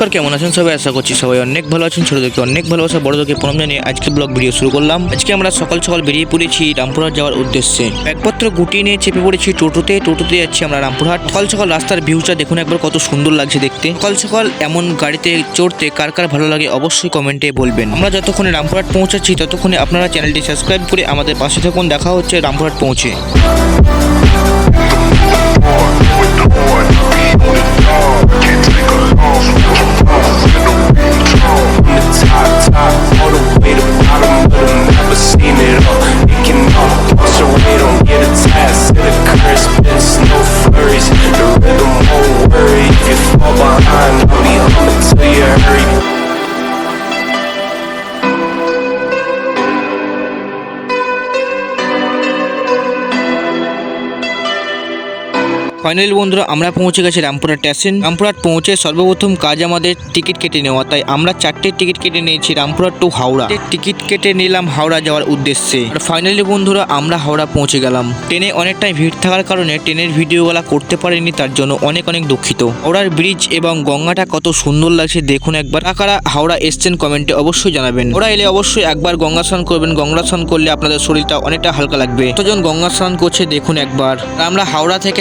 নমস্কার, কেমন আছেন সবাই? আশা করছি সবাই অনেক ভালো আছেন। ছোটদেরকে অনেক ভালোবাসা, বড়দেরকে প্রণাম জানিয়ে আজকে ব্লগ ভিডিও শুরু করলাম। আজকে আমরা সকাল সকাল বেরিয়ে পড়েছি রামপুরহাট যাওয়ার উদ্দেশ্যে। একমাত্র গুটি নিয়ে চেপে পড়েছি টোটোতে। টোটোতে যাচ্ছি আমরা রামপুরহাট। সকাল সকাল রাস্তার ভিউটা দেখুন একবার কত সুন্দর লাগছে দেখতে। সকাল সকাল এমন গাড়িতে চড়তে কার কার ভালো লাগে অবশ্যই কমেন্টে বলবেন। আমরা যতক্ষণে রামপুরহাট পৌঁছাচ্ছি, ততক্ষণে আপনারা চ্যানেলটি সাবস্ক্রাইব করে আমাদের পাশে থাকুন। দেখা হচ্ছে রামপুরহাট পৌঁছে। ফাইনালি বন্ধুরা, আমরা পৌঁছে গেছি রামপুরহাট স্টেশন। রামপুরহাট পৌঁছে সর্বপ্রথম কাজ আমাদের টিকিট কেটে নেওয়া, তাই আমরা চারটে টিকিট কেটে নিয়েছি রামপুরহাট টু হাওড়া। টিকিট কেটে নিলাম হাওড়া যাওয়ার উদ্দেশ্যে। আর ফাইনালি বন্ধুরা, আমরা হাওড়া পৌঁছে গেলাম। ট্রেনে অনেকটাই ভিড় থাকার কারণে ট্রেনের ভিডিওগুলো করতে পারিনি, তার জন্য অনেক অনেক দুঃখিত। হাওড়ার ব্রিজ এবং গঙ্গাটা কত সুন্দর লাগছে দেখুন একবার। কারা হাওড়া এসছেন কমেন্টে অবশ্যই জানাবেন। ওরা এলে অবশ্যই একবার গঙ্গা স্নান করবেন। গঙ্গা স্নান করলে আপনাদের শরীরটা অনেকটা হালকা লাগবে। কতজন গঙ্গা স্নান করছে দেখুন একবার। আমরা হাওড়া থেকে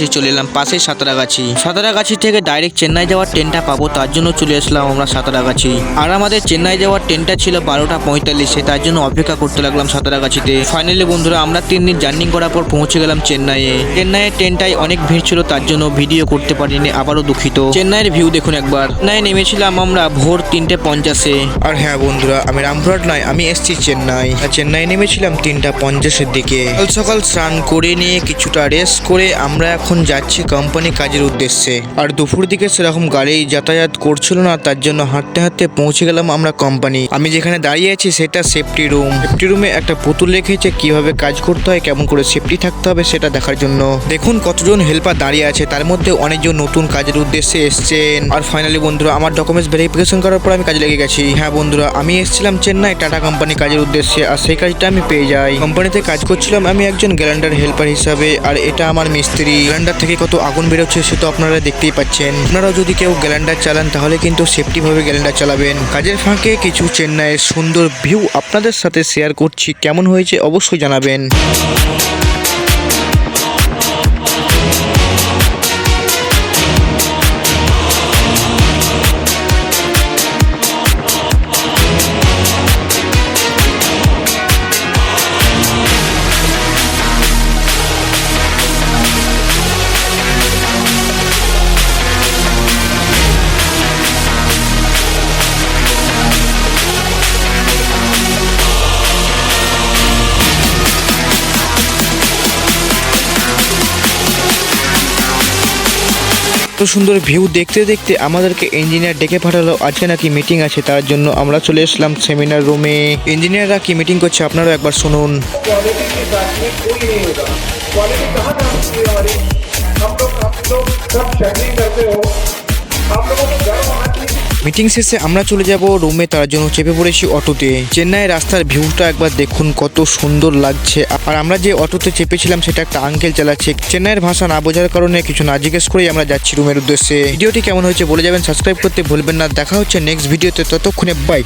সাঁতরাগাছি চলে এলাম, পাশে সাঁতরাগাছি। সাঁতরাগাছি থেকে ডাইরেক্ট চেন্নাই যাওয়ার ট্রেনটা পাবো, তার জন্য চলে আসলাম আমরা সাঁতরাগাছি। আর আমাদের চেন্নাই যাওয়ার ট্রেনটা ছিল বারোটা পঁয়তাল্লিশে, তার জন্য অপেক্ষা করতে লাগলাম সাঁতরাগাছিতে। ফাইনালি বন্ধুরা, আমরা তিন দিন জার্নি করার পর পৌঁছে গেলাম চেন্নাইয়ে। চেন্নাইয়ের ট্রেনটায় অনেক ভিড় ছিল, তার জন্য ভিডিও করতে পারিনি, আবারও দুঃখিত। চেন্নাইয়ের ভিউ দেখুন একবার। চেন্নাই নেমেছিলাম আমরা ভোর তিনটে পঞ্চাশে। আর হ্যাঁ বন্ধুরা, আমি রামপুরহাট নয়, আমি এসেছি চেন্নাই। আর চেন্নাই নেমেছিলাম তিনটা পঞ্চাশের দিকে। সকাল সকাল স্নান করে নিয়ে কিছুটা রেস্ট করে আমরা এখন যাচ্ছি কোম্পানি কাজের উদ্দেশ্যে। আর দুপুর দিকে সেরকম গাড়ি যাতায়াত করছিল না, তার জন্য হাঁটতে হাঁটতে পৌঁছে গেলাম আমরা কোম্পানি আমি যেখানে দাঁড়িয়ে আছি সেটা সেফটি রুম সেফটি রুমে একটা পুতুল রেখেছে, কীভাবে কাজ করতে হয়, কেমন করে সেফটি থাকতে হবে সেটা দেখার জন্য। দেখুন কতজন হেল্পার দাঁড়িয়ে আছে, তার মধ্যে অনেকজন নতুন কাজের উদ্দেশ্যে এসছেন। আর ফাইনালি বন্ধুরা, আমার ডকুমেন্টস ভেরিফিকেশন করার পর আমি কাজে লেগে গেছি। হ্যাঁ বন্ধুরা, আমি এসেছিলাম চেন্নাই, টাটা কোম্পানি কাজের উদ্দেশ্যে। আর সেই কাজটা আমি পেয়ে যাই। কোম্পানিতে কাজ করছিলাম আমি একজন গ্যালেন্ডার হেল্পার হিসাবে, আর এটা আমার মিস্ত্রি। গ্যালেন্ডার থেকে কত আগুন বেরোচ্ছে সে তো আপনারা দেখতেই পাচ্ছেন। আপনারা যদি কেউ গ্যালেন্ডার চালান, তাহলে কিন্তু সেফটিভাবে গ্যালেন্ডার চালাবেন। কাজের ফাঁকে কিছু চেন্নাইয়ের সুন্দর ভিউ আপনাদের সাথে শেয়ার করছি। কেমন হয়েছে অবশ্যই জানাবেন। এত সুন্দর ভিউ দেখতে দেখতে আমাদেরকে ইঞ্জিনিয়ার ডেকে পাঠালো। আজকে নাকি মিটিং আছে, তার জন্য আমরা চলে এসলাম সেমিনার রুমে ইঞ্জিনিয়াররা কি মিটিং করছে আপনারাও একবার শুনুন। মিটিং শেষে আমরা চলে যাব রুমে তার জন্য চেপে পড়েছি অটোতে। চেন্নাই রাস্তার ভিউটা একবার দেখুন, কত সুন্দর লাগছে। আর আমরা যে অটোতে চেপেছিলাম, সেটা একটা আঙ্কেল চালাচ্ছে। চেন্নাইয়ের ভাষা না বোঝার কারণে কিছু না জিজ্ঞেস করেই আমরা যাচ্ছি রুমের উদ্দেশ্যে। ভিডিওটি কেমন হয়েছে বলে যাবেন সাবস্ক্রাইব করতে ভুলবেন না। দেখা হচ্ছে নেক্সট ভিডিওতে ততক্ষণে বাই